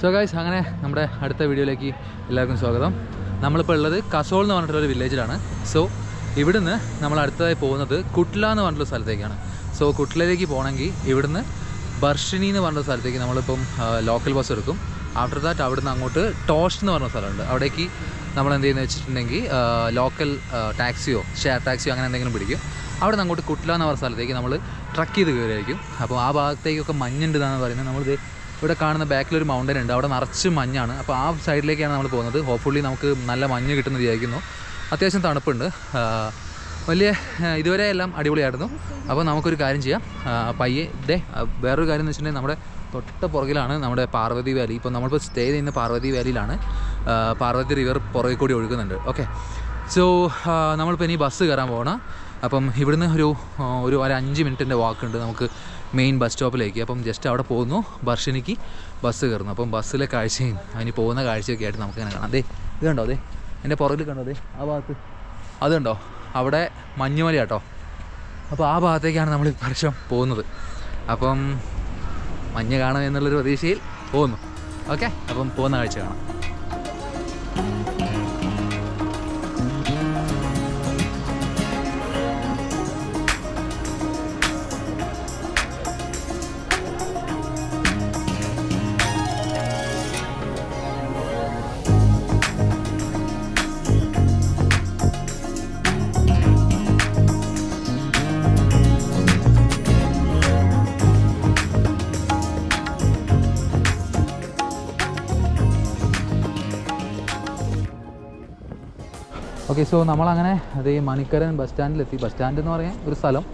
So guys അങ്ങനെ നമ്മുടെ അടുത്ത വീഡിയോയിലേക്ക് എല്ലാവർക്കും സ്വാഗതം. നമ്മളിപ്പോൾ ഉള്ളത് കസോൾ എന്ന് പറഞ്ഞിട്ടുള്ള ഒരു വില്ലേജിലാണ്. സോ ഇവിടുന്ന് നമ്മൾ അടുത്തതായി പോകുന്നത് കുട്ട്ല എന്ന് പറഞ്ഞിട്ടുള്ള സ്ഥലത്തേക്കാണ്. സോ കുട്ട്ലയിലേക്ക് പോകണമെങ്കിൽ ഇവിടുന്ന് ബർഷിനി എന്ന് പറഞ്ഞ സ്ഥലത്തേക്ക് നമ്മളിപ്പം ലോക്കൽ ബസ് എടുക്കും. ആഫ്റ്റർ ദാറ്റ് അവിടുന്ന് അങ്ങോട്ട് ടോഷ് എന്ന് പറഞ്ഞ സ്ഥലമുണ്ട്. അവിടേക്ക് നമ്മൾ എന്ത് ചെയ്യുന്നത് വെച്ചിട്ടുണ്ടെങ്കിൽ ലോക്കൽ ടാക്സിയോ ഷെയർ ടാക്സിയോ അങ്ങനെ എന്തെങ്കിലും പിടിക്കും. അവിടെ നിന്ന് അങ്ങോട്ട് കുട്ട്ല എന്ന് പറഞ്ഞ സ്ഥലത്തേക്ക് നമ്മൾ ട്രക്ക് ചെയ്ത് കയറിയായിരിക്കും അപ്പോൾ ആ ഭാഗത്തേക്കൊക്കെ മഞ്ഞുണ്ട് എന്നാണ് പറയുന്നത്. നമ്മളിത് ഇവിടെ കാണുന്ന ബാക്കിൽ ഒരു മൗണ്ടൻ ഉണ്ട്. അവിടെ നിറച്ച് മഞ്ഞാണ്. അപ്പോൾ ആ സൈഡിലേക്കാണ് നമ്മൾ പോകുന്നത്. ഹോപ്പ്ഫുള്ളി നമുക്ക് നല്ല മഞ്ഞ് കിട്ടുമെന്ന് വിചാരിക്കുന്നു. അത്യാവശ്യം തണുപ്പുണ്ട്. വലിയ ഇതുവരെ എല്ലാം അടിപൊളിയായിരുന്നു. അപ്പോൾ നമുക്കൊരു കാര്യം ചെയ്യാം. പയ്യെ ഇതേ വേറൊരു കാര്യം എന്ന് വെച്ചിട്ടുണ്ടെങ്കിൽ നമ്മുടെ തൊട്ട പുറകിലാണ് നമ്മുടെ പാർവതി വാലി. ഇപ്പോൾ നമ്മളിപ്പോൾ സ്റ്റേ ചെയ്യുന്ന പാർവതി വാലിയിലാണ്. പാർവതി റിവർ പുറകെ കൂടി ഒഴുകുന്നുണ്ട്. ഓക്കെ സോ നമ്മളിപ്പോൾ ഇനി ബസ് കയറാൻ പോകണം അപ്പം ഇവിടുന്ന് ഒരു ഒരു അഞ്ച് മിനിറ്റിന്റെ വാക്കുണ്ട് നമുക്ക് മെയിൻ ബസ് സ്റ്റോപ്പിലേക്ക് അപ്പം ജസ്റ്റ് അവിടെ പോകുന്നു. ബർഷിനിക്ക് ബസ് കയറുന്നു. അപ്പം ബസ്സിലെ കാഴ്ചയും അതിന് പോകുന്ന കാഴ്ചയൊക്കെ ആയിട്ട് നമുക്ക് ഇങ്ങനെ കാണാം. അതെ ഇത് കണ്ടോ? അതെ എന്റെ പുറകിൽ കണ്ടോ? അതെ ആ ഭാഗത്ത്. അതുണ്ടോ അവിടെ മഞ്ഞുമല കേട്ടോ അപ്പോൾ ആ ഭാഗത്തേക്കാണ് നമ്മൾ ഇപ്രാവശ്യം പോകുന്നത്. അപ്പം മഞ്ഞ് കാണും എന്നുള്ളൊരു പ്രതീക്ഷയിൽ പോകുന്നു. ഓക്കെ? അപ്പം പോകുന്ന കാഴ്ച കാണാം. ഓക്കെ സോ നമ്മളങ്ങനെ അത് ഈ മണിക്കരൻ ബസ് സ്റ്റാൻഡിലെത്തി ബസ് സ്റ്റാൻഡ് എന്ന് പറയാൻ ഒരു സ്ഥലം.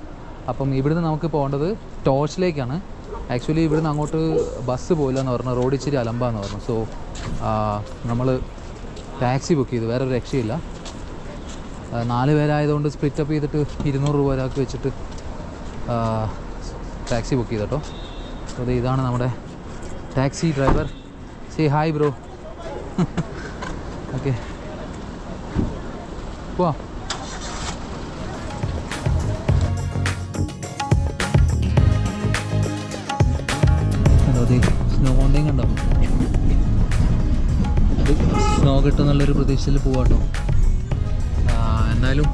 അപ്പം ഇവിടുന്ന് നമുക്ക് പോകേണ്ടത് ടോർച്ചിലേക്കാണ്. ആക്ച്വലി ഇവിടുന്ന് അങ്ങോട്ട് ബസ് പോയില്ല എന്ന് പറഞ്ഞു. റോഡ് ഇച്ചിരി അലമ്പാന്ന് പറഞ്ഞു. സോ നമ്മൾ ടാക്സി ബുക്ക് ചെയ്തു. വേറെ രക്ഷയില്ല. നാല് പേരായതുകൊണ്ട് സ്പ്ലിറ്റ് അപ്പ് ചെയ്തിട്ട് ഇരുന്നൂറ് രൂപ ഒരാൾക്ക് വെച്ചിട്ട് ടാക്സി ബുക്ക് ചെയ്തട്ടോ. ദേ ഇതാണ് നമ്മുടെ taxi driver say hi bro okay പോവാ അതെ. സ്നോ കോണ്ടയും കണ്ടോ അത് സ്നോ കിട്ടുമെന്നുള്ളൊരു പ്രതീക്ഷയിൽ പോവാട്ടോ എന്തായാലും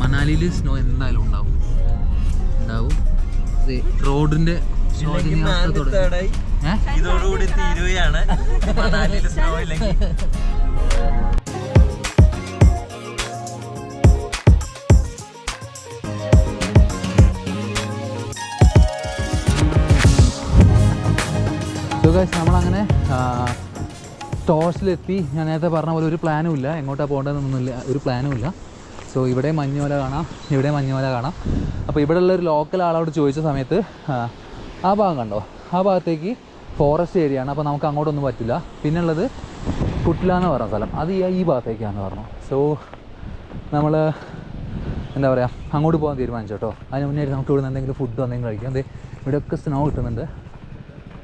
മണാലിയിൽ സ്നോ എന്തായാലും ഉണ്ടാവും. ഉണ്ടാവും. റോഡിന്റെ സ്നോ ഇതോടുകൂടി തീരുകയാണ്. മണാലിയിൽ സ്നോ ഇല്ലെങ്കിൽ. ഗൈസ് നമ്മളങ്ങനെ ടോർച്ചിലെത്തി. ഞാൻ നേരത്തെ പറഞ്ഞ പോലെ ഒരു പ്ലാനും ഇല്ല. എങ്ങോട്ടാണ് പോകേണ്ടതെന്നൊന്നുമില്ല ഒരു പ്ലാനും ഇല്ല. സോ ഇവിടെ മഞ്ഞുമല കാണാം. ഇവിടെ മഞ്ഞുമല കാണാം. അപ്പോൾ ഇവിടെ ഉള്ള ഒരു ലോക്കൽ ആളോട് ചോദിച്ച സമയത്ത് ആ, ഭാഗം കണ്ടോ? ആ ഭാഗത്തേക്ക് ഫോറസ്റ്റ് ഏരിയ ആണ്. അപ്പോൾ നമുക്ക് അങ്ങോട്ടൊന്നും പറ്റില്ല. പിന്നെ ഉള്ളത് കുട്ടില എന്ന് പറഞ്ഞ സ്ഥലം. അത് ഈ ഭാഗത്തേക്കാണെന്ന് പറഞ്ഞു. സോ നമ്മൾ എന്താ പറയുക അങ്ങോട്ട് പോകാൻ തീരുമാനിച്ചു കേട്ടോ. അതിന് മുന്നേ നമുക്ക് ഇവിടെ നിന്ന് എന്തെങ്കിലും ഫുഡ് എന്തെങ്കിലും കഴിക്കാം. അതെ ഇവിടെയൊക്കെ സ്നോ കിട്ടുന്നുണ്ട്.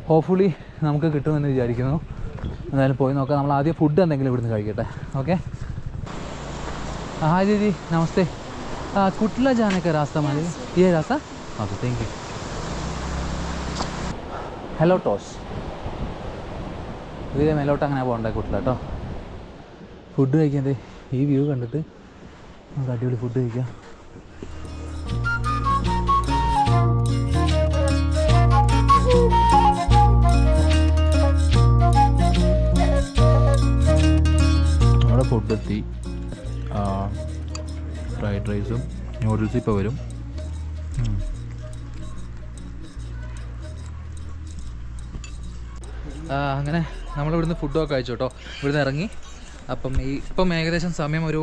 ഹോപ്പ്ഫുള്ളി നമുക്ക് കിട്ടുമെന്ന് വിചാരിക്കുന്നു. എന്തായാലും പോയി നോക്കാം. നമ്മൾ ആദ്യം ഫുഡ് എന്തെങ്കിലും ഇവിടുന്ന് കഴിക്കട്ടെ. ഓക്കെ ആ ചേച്ചി നമസ്തേ കുട്ടില ജാനൊക്കെ രാസ്ത മതി ഈ രാസ? Okay thank you hello Tosh ഇതിലെ മേലോട്ട് അങ്ങനെ പോകണ്ടേ കുട്ടില കേട്ടോ ഫുഡ് കഴിക്കാൻ ഈ വ്യൂ കണ്ടിട്ട് നമുക്ക് അടിപൊളി ഫുഡ് കഴിക്കാം. എത്തി ഫ്രൈഡ് റൈസും നൂഡിൽസ് ഇപ്പോൾ വരും. അങ്ങനെ നമ്മളിവിടുന്ന് ഫുഡൊക്കെ കഴിച്ചു കേട്ടോ. ഇവിടുന്ന് ഇറങ്ങി. അപ്പം ഈ ഇപ്പം ഏകദേശം സമയം ഒരു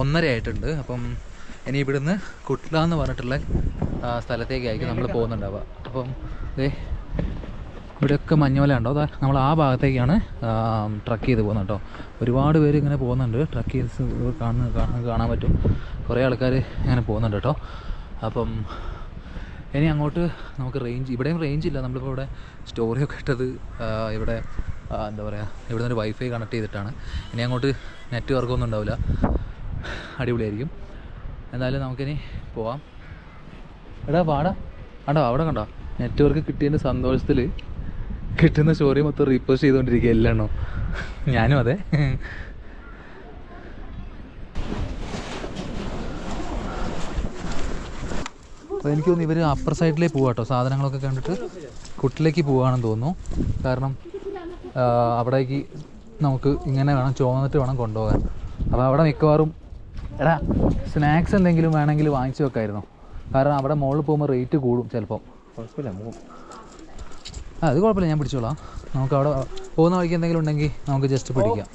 ഒന്നര ആയിട്ടുണ്ട്. അപ്പം ഇനി ഇവിടുന്ന് കുട്ട്ല എന്ന് പറഞ്ഞിട്ടുള്ള സ്ഥലത്തേക്കായിരിക്കും നമ്മൾ പോകുന്നുണ്ടാവുക. അപ്പം ദേ ഇവിടെയൊക്കെ മഞ്ഞുമല ഉണ്ടോ അതാ നമ്മൾ ആ ഭാഗത്തേക്കാണ് ട്രക്ക് ചെയ്ത് പോകുന്നത് കേട്ടോ. ഒരുപാട് പേര് ഇങ്ങനെ പോകുന്നുണ്ട്. ട്രക്ക് ചെയ്ത് കാണുന്ന കാണാൻ പറ്റും. കുറേ ആൾക്കാർ ഇങ്ങനെ പോകുന്നുണ്ട് കേട്ടോ. അപ്പം ഇനി അങ്ങോട്ട് നമുക്ക് റേഞ്ച് ഇവിടെയും റേഞ്ച് ഇല്ല. നമ്മളിപ്പോൾ ഇവിടെ സ്റ്റോറിയൊക്കെ ഇട്ടത് ഇവിടെ എന്താ പറയുക ഇവിടെ നിന്ന് വൈഫൈ കണക്ട് ചെയ്തിട്ടാണ്. ഇനി അങ്ങോട്ട് നെറ്റ്വർക്കൊന്നും ഉണ്ടാവില്ല. അടിപൊളിയായിരിക്കും. എന്തായാലും നമുക്കിനി പോവാം. എടാ പാടാ കണ്ടോ? അവിടെ കണ്ടോ? നെറ്റ്വർക്ക് കിട്ടിയതിന്റെ സന്തോഷത്തിൽ കിട്ടുന്ന സ്റ്റോറി മൊത്തം റീപോസ്റ്റ് ചെയ്തുകൊണ്ടിരിക്കുക എല്ലാണോ ഞാനും അതെ. എനിക്ക് തോന്നുന്നു ഇവർ അപ്പർ സൈഡിലേക്ക് പോവാട്ടോ. സാധനങ്ങളൊക്കെ കണ്ടിട്ട് കുട്ടിലേക്ക് പോവാണെന്ന് തോന്നുന്നു. കാരണം അവിടേക്ക് നമുക്ക് ഇങ്ങനെ വേണം ചോന്നിട്ട് വേണം കൊണ്ടുപോകാൻ. അപ്പോൾ അവിടെ മിക്കവാറും എടാ സ്നാക്സ് എന്തെങ്കിലും വേണമെങ്കിൽ വാങ്ങിച്ചു വെക്കായിരുന്നു. കാരണം അവിടെ മുകളിൽ പോകുമ്പോൾ റേറ്റ് കൂടും ചിലപ്പോൾ അത് കുഴപ്പമില്ല ഞാൻ പിടിച്ചോളാം നമുക്ക് അവിടെ പോകുന്ന വഴിക്ക് എന്തെങ്കിലും ഉണ്ടെങ്കിൽ നമുക്ക് ജസ്റ്റ് പിടിക്കാം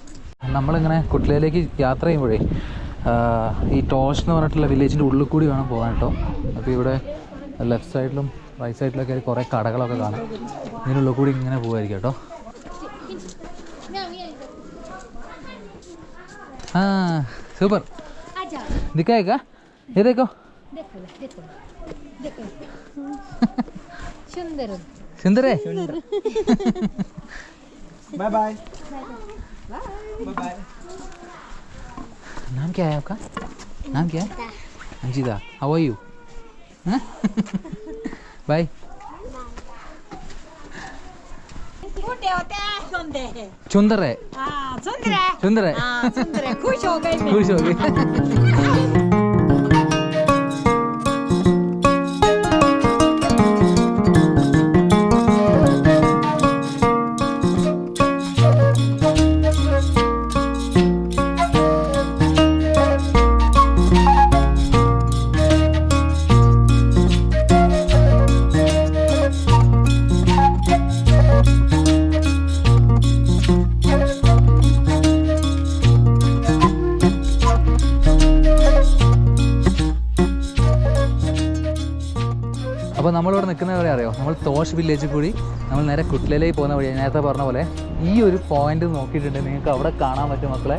നമ്മളിങ്ങനെ കുട്ടിലേക്ക് യാത്ര ചെയ്യുമ്പോഴേ ആ, ഈ ടോഷ് എന്ന് പറഞ്ഞിട്ടുള്ള വില്ലേജിൻ്റെ ഉള്ളിൽ കൂടി വേണം പോകാൻ കേട്ടോ അപ്പോൾ ഇവിടെ ലെഫ്റ്റ് സൈഡിലും റൈറ്റ് സൈഡിലൊക്കെ കുറേ കടകളൊക്കെ കാണാം ഇതിനുള്ളിൽ കൂടി ഇങ്ങനെ പോകുമായിരിക്കും കേട്ടോ ആ സൂപ്പർ आजा ദിക്കായേക്കാ ഏതേക്കോ देखो देखो देखो सुंदर सुंदर है। बाय बाय बाय नाम क्या है आपका? नाम क्या है? Ankita how are you bye सुंदर है। सुंदर है हाँ, हाँ, सुंदर है। खुश हो गए। खुश हो गए। അപ്പോൾ നമ്മളിവിടെ നിൽക്കുന്ന എവിടെ അറിയോ? നമ്മൾ തോഷ് വില്ലേജിൽ കൂടി നമ്മൾ നേരെ കുട്ടിലയിലേക്ക് പോകുന്ന വഴി നേരത്തെ പറഞ്ഞ പോലെ ഈ ഒരു പോയിന്റ് നോക്കിയിട്ടുണ്ട്. നിങ്ങൾക്ക് അവിടെ കാണാൻ പറ്റും മക്കളെ.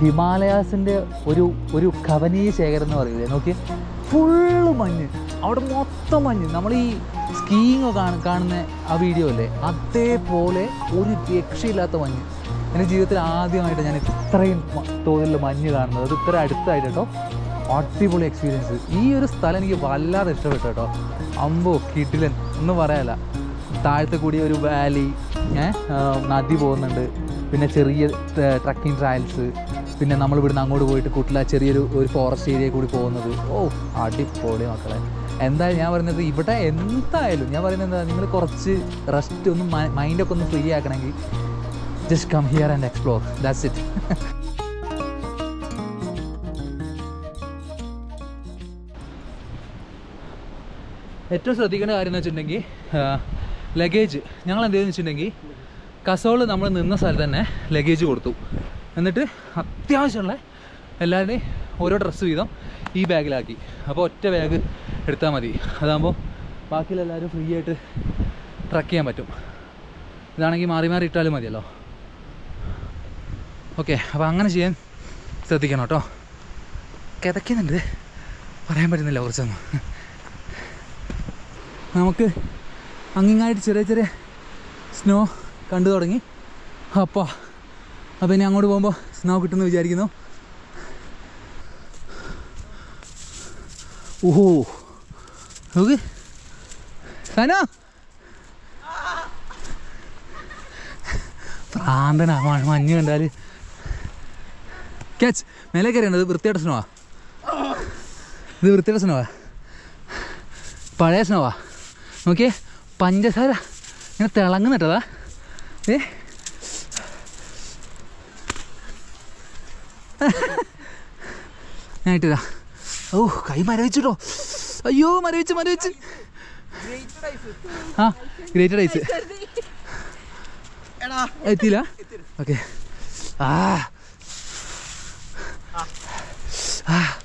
ഹിമാലയാസിന്റെ ഒരു ഒരു കവനീയ ശേഖരം എന്ന് പറയുന്നത്. നോക്കി ഫുള്ള് മഞ്ഞ്. അവിടെ മൊത്തം മഞ്ഞ്. നമ്മൾ ഈ സ്കീയിങ് കാണുന്ന ആ വീഡിയോ അല്ലേ? അതേപോലെ ഒരു രക്ഷയില്ലാത്ത മഞ്ഞ്. എന്റെ ജീവിതത്തിൽ ആദ്യമായിട്ട് ഞാൻ ഇത്രയും തോതിലുള്ള മഞ്ഞ് കാണുന്നത്. അത് ഇത്ര അടുത്തായിട്ട് കേട്ടോ. അടിപൊളി എക്സ്പീരിയൻസ് ഈ ഒരു സ്ഥലം എനിക്ക് വല്ലാതെ ഇഷ്ടപ്പെട്ടു കേട്ടോ. അമ്പോ കിടിലൻ ഒന്നും പറയാല താഴത്തെ കൂടിയ ഒരു വാലി നദി പോകുന്നുണ്ട്. പിന്നെ ചെറിയ ട്രക്കിംഗ് ട്രയൽസ് പിന്നെ നമ്മൾ ഇവിടുന്ന് അങ്ങോട്ട് പോയിട്ട് കുട്ടില ചെറിയൊരു ഒരു ഫോറസ്റ്റ് ഏരിയ കൂടി പോകുന്നത്. ഓ അടിപൊളി മക്കളെ. എന്തായാലും ഞാൻ പറയുന്നത് ഇവിടെ എന്തായാലും ഞാൻ പറയുന്നത് എന്താ നിങ്ങൾ കുറച്ച് റെസ്റ്റ് ഒന്ന് മൈൻഡൊക്കെ ഒന്ന് free ആക്കണമെങ്കിൽ just come here and explore that's it ഏറ്റവും ശ്രദ്ധിക്കേണ്ട കാര്യം എന്ന് വെച്ചിട്ടുണ്ടെങ്കിൽ ലഗേജ് ഞങ്ങൾ എന്ത് വെച്ചിട്ടുണ്ടെങ്കിൽ കസോൾ നമ്മൾ നിന്ന സ്ഥലത്ത് തന്നെ ലഗേജ് കൊടുത്തു. എന്നിട്ട് അത്യാവശ്യമുള്ള എല്ലാവരുടെയും ഓരോ ഡ്രസ്സ് വീതം ഈ ബാഗിലാക്കി അപ്പോൾ ഒറ്റ ബാഗ് എടുത്താൽ മതി. അതാകുമ്പോൾ ബാക്കിയുള്ള എല്ലാവരും ഫ്രീ ആയിട്ട് ട്രക്ക് ചെയ്യാൻ പറ്റും. ഇതാണെങ്കിൽ മാറി മാറി ഇട്ടാലും മതിയല്ലോ. ഓക്കെ അപ്പോൾ അങ്ങനെ ചെയ്യാൻ ശ്രദ്ധിക്കണം കേട്ടോ. കിതയ്ക്കുന്നുണ്ട്. പറയാൻ പറ്റുന്നില്ല കുറച്ചൊന്നും. നമുക്ക് അങ്ങിങ്ങായിട്ട് ചെറിയ ചെറിയ സ്നോ കണ്ടു തുടങ്ങി. അപ്പോൾ അപ്പോൾ ഇനി അങ്ങോട്ട് പോകുമ്പോൾ സ്നോ കിട്ടുമെന്ന് വിചാരിക്കുന്നു. ഓഹോ നോക്ക്. സനോ. പ്രാന്തനാ മഞ്ഞ് കണ്ടാൽ ക്യാച്ച് മേലെ കയറിയുണ്ട് ഇത് വൃത്തിയുടെ സ്നോവാ ഇത് വൃത്തിയുടെ സ്നോവാ പഴയ സ്നോവാ നോക്കിയേ പഞ്ചസാര ഇങ്ങനെ തിളങ്ങുന്നിട്ടതാ. ഏ ഞാനിട്ടിതാ ഓ കൈ മരവിച്ചിട്ടോ. അയ്യോ മരവിച്ച് മരവിച്ച്. ആ ഗ്രേറ്റഡ് ഐസ്. എത്തിയില്ല. ഓക്കെ. ആ. ആ.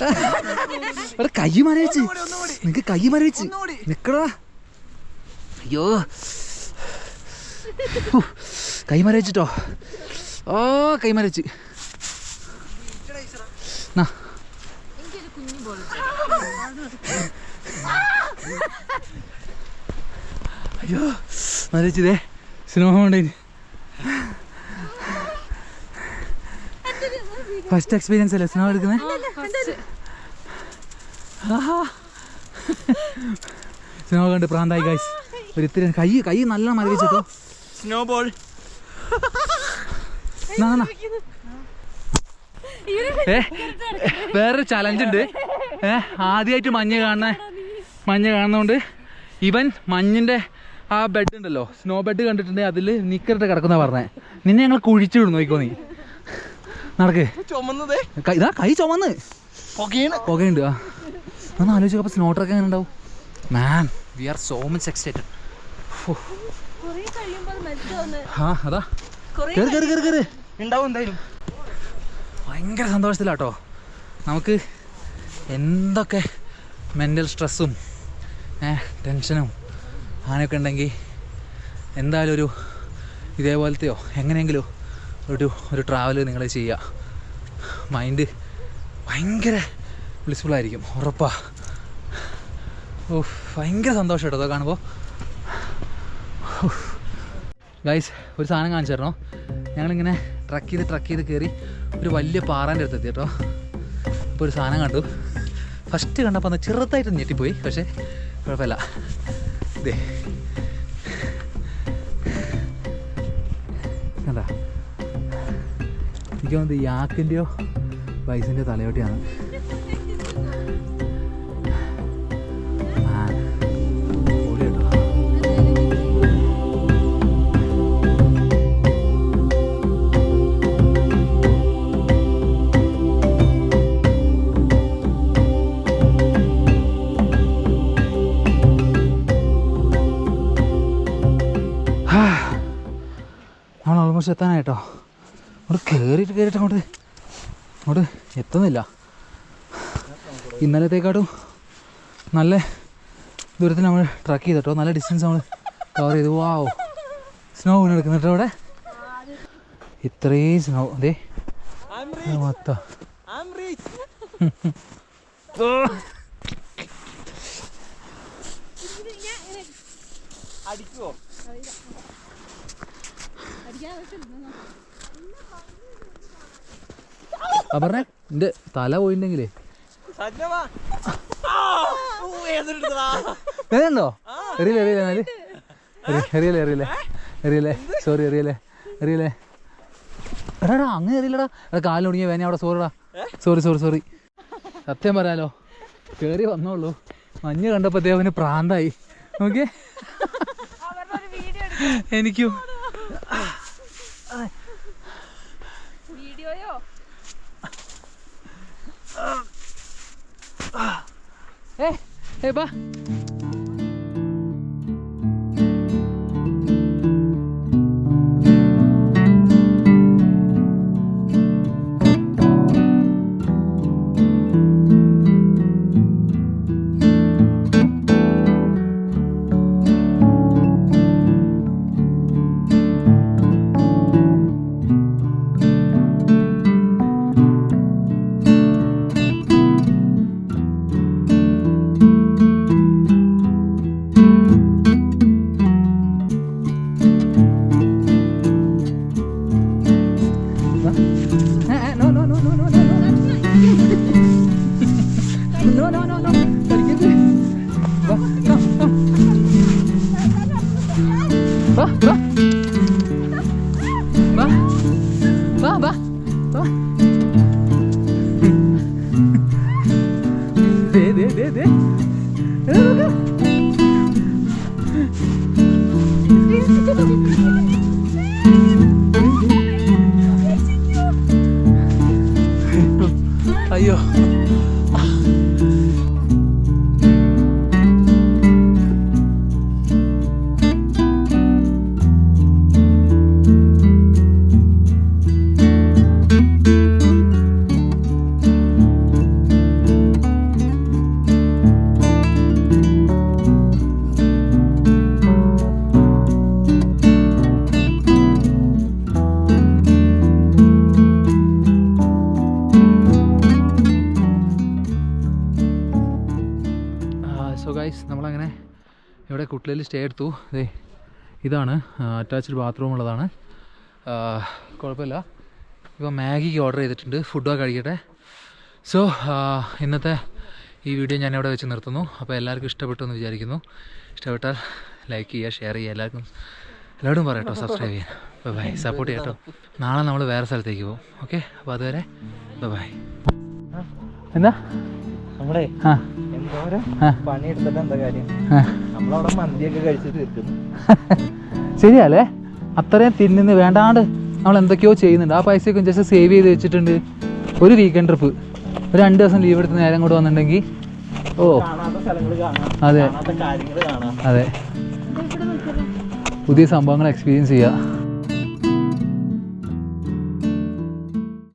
എടാ കൈ മരവിച്ച് നിനക്ക് കൈ മരവിച്ച് നിക്കടാ. അയ്യോ. കൈ മരവിച്ചിട്ടോ ഓ കൈ മരവിച്ച് അയ്യോ മരവിച്ചിതേ സിനിമ കൊണ്ടേന് ഫസ്റ്റ് എക്സ്പീരിയൻസ് അല്ലേ സ്നോ എടുക്കുന്നത് സ്നോ കണ്ട് പ്രാന്തായി ഗൈസ് ഒരു ഇത്തിരി കൈ കൈ നല്ല മരവിച്ചിട്ടോ സ്നോ ബോൾ. ഏ വേറൊരു ചലഞ്ച് ഉണ്ട്. ഏ ആദ്യമായിട്ട് മഞ്ഞ് കാണുന്ന മഞ്ഞ് കാണുന്നതുകൊണ്ട് ഇവൻ മഞ്ഞിന്റെ ആ ബെഡ് ഉണ്ടല്ലോ. സ്നോ ബെഡ് കണ്ടിട്ടുണ്ടെങ്കിൽ അതിൽ നിക്കറിട്ട് കിടക്കുന്ന പറഞ്ഞേ. നിന്നെ ഞങ്ങൾ കുഴിച്ചു വിടുന്നു നോക്കിക്കോ നീ. നടക്ക്. ഇതാ കൈ ചുമന്ന്. പുകയാണ്. പുകയുണ്ട് ആ. ഒന്ന് ആലോചിച്ചപ്പോൾ അപ്പോൾ സ്നോ ട്രക്ക് എങ്ങനെ ഉണ്ടാവും man we are so much excited ആ അതാ കയറി കയറി കയറി കയറി ഉണ്ടാവും എന്തായാലും. ഭയങ്കര സന്തോഷത്തിലാട്ടോ. നമുക്ക് എന്തൊക്കെ മെന്റൽ സ്ട്രെസ്സും ടെൻഷനും അങ്ങനെയൊക്കെ ഉണ്ടെങ്കിൽ എന്തായാലും ഒരു ഇതേപോലത്തെയോ എങ്ങനെയെങ്കിലും ഒരു ഒരു ട്രാവൽ നിങ്ങൾ ചെയ്യുക മൈൻഡ് ഭയങ്കര ബ്ലിസ്ഫുള്ളായിരിക്കും ഉറപ്പാ. ഓ ഭയങ്കര സന്തോഷം കേട്ടോ കാണുമ്പോൾ ഗൈസ് ഒരു സാധനം കാണിച്ചു തരണോ? ഞങ്ങളിങ്ങനെ ട്രക്ക് ചെയ്ത് ട്രക്ക് ചെയ്ത് കയറി ഒരു വലിയ പാറാന്റെ അടുത്തെത്തി കേട്ടോ. അപ്പോൾ ഒരു സാധനം കണ്ടു. ഫസ്റ്റ് കണ്ടപ്പോൾ അന്ന് ചെറുതായിട്ട് ഞെട്ടിപ്പോയി പക്ഷേ കുഴപ്പമില്ല. ഇതേ കണ്ടാ? എനിക്ക് തോന്നുന്നത് യാക്കിന്റെയോ വയസ്സിന്റെയോ തലയോട്ടിയാണ്. നമ്മൾ ഓൾമോസ്റ്റ് എത്താനായിട്ടോ? അങ്ങോട്ട് കയറിയിട്ട് കയറിയിട്ട് അങ്ങോട്ട്. അങ്ങോട്ട് എത്തുന്നില്ല. ഇന്നലത്തേക്കാട്ടും നല്ല ദൂരത്തിൽ നമ്മൾ ട്രക്ക് ചെയ്തിട്ടോ? നല്ല ഡിസ്റ്റൻസ് നമ്മൾ കവർ ചെയ്തു. വാവ് സ്നോ വീണ് എടുക്കുന്നുട്ടോ അവിടെ ഇത്രയും സ്നോ അതെ മൊത്തം. അടിക്കുവോ? ആ പറഞ്ഞേ എന്റെ തല ഏതെടുത്തതാ? വേദനുണ്ടോ എറിയില്ലേ എറിയില്ലേ എന്നാൽ? എറി- എറിയില്ലേ എറിയില്ലേ. എറിയില്ലേ. സോറി എറിയില്ലേ എറിയില്ലേ. എടാടാ അങ്ങനെ എറിയില്ലടാ. എടാ കാലിനൊടുങ്ങിയ വേന അവിടെ സോറിടാ സോറി സോറി സോറി സത്യം പറയാലോ കേറി വന്നോളൂ. മഞ്ഞ് കണ്ടപ്പോഴത്തേ അവന് പ്രാന്തായി. നോക്കിയേ. എനിക്കും വീഡിയോയോ ഏ ഏ No, no, no, no. കളിക്കരുത്. Va, va. Va. Va, va, va. ദേ, ദേ, ദേ, ദേ. അയ്യോ ഗൈസ് നമ്മളങ്ങനെ ഇവിടെ കുട്ടിലിൽ സ്റ്റേ എടുത്തു. ദേ ഇതാണ് അറ്റാച്ച്ഡ് ബാത്റൂം ഉള്ളതാണ്. കുഴപ്പമില്ല. ഇപ്പോൾ മാഗിക്ക് ഓർഡർ ചെയ്തിട്ടുണ്ട്. ഫുഡൊക്കെ കഴിക്കട്ടെ. സോ ഇന്നത്തെ ഈ വീഡിയോ ഞാൻ ഇവിടെ വെച്ച് നിർത്തുന്നു. അപ്പോൾ എല്ലാവർക്കും ഇഷ്ടപ്പെട്ടു എന്ന് വിചാരിക്കുന്നു. ഇഷ്ടപ്പെട്ടാൽ ലൈക്ക് ചെയ്യുക ഷെയർ ചെയ്യുക. എല്ലാവർക്കും എല്ലാവരും പറയട്ടോ സബ്സ്ക്രൈബ് ചെയ്യാൻ. ബൈ ബൈ സപ്പോർട്ട് ചെയ്യട്ടോ നാളെ നമ്മൾ വേറെ സ്ഥലത്തേക്ക് പോകും. ഓക്കെ അപ്പോൾ അതുവരെ ബൈ ബൈ എന്താ? നമ്മുടെ ആ. ശരിയല്ലേ അത്രയും തിന്നിന്ന് വേണ്ടാണ്ട് നമ്മൾ എന്തൊക്കെയോ ചെയ്യുന്നുണ്ട്. ആ പൈസയൊക്കെ ജസ്റ്റ് സേവ് ചെയ്ത് വെച്ചിട്ടുണ്ട്. ഒരു വീക്കെൻഡ് ട്രിപ്പ് ഒരു രണ്ട് ദിവസം ലീവ് എടുത്ത് നേരം കൂടെ വന്നിട്ടുണ്ടെങ്കിൽ ഓ. അതെ. അതെ. പുതിയ സംഭവങ്ങൾ എക്സ്പീരിയൻസ് ചെയ്യുക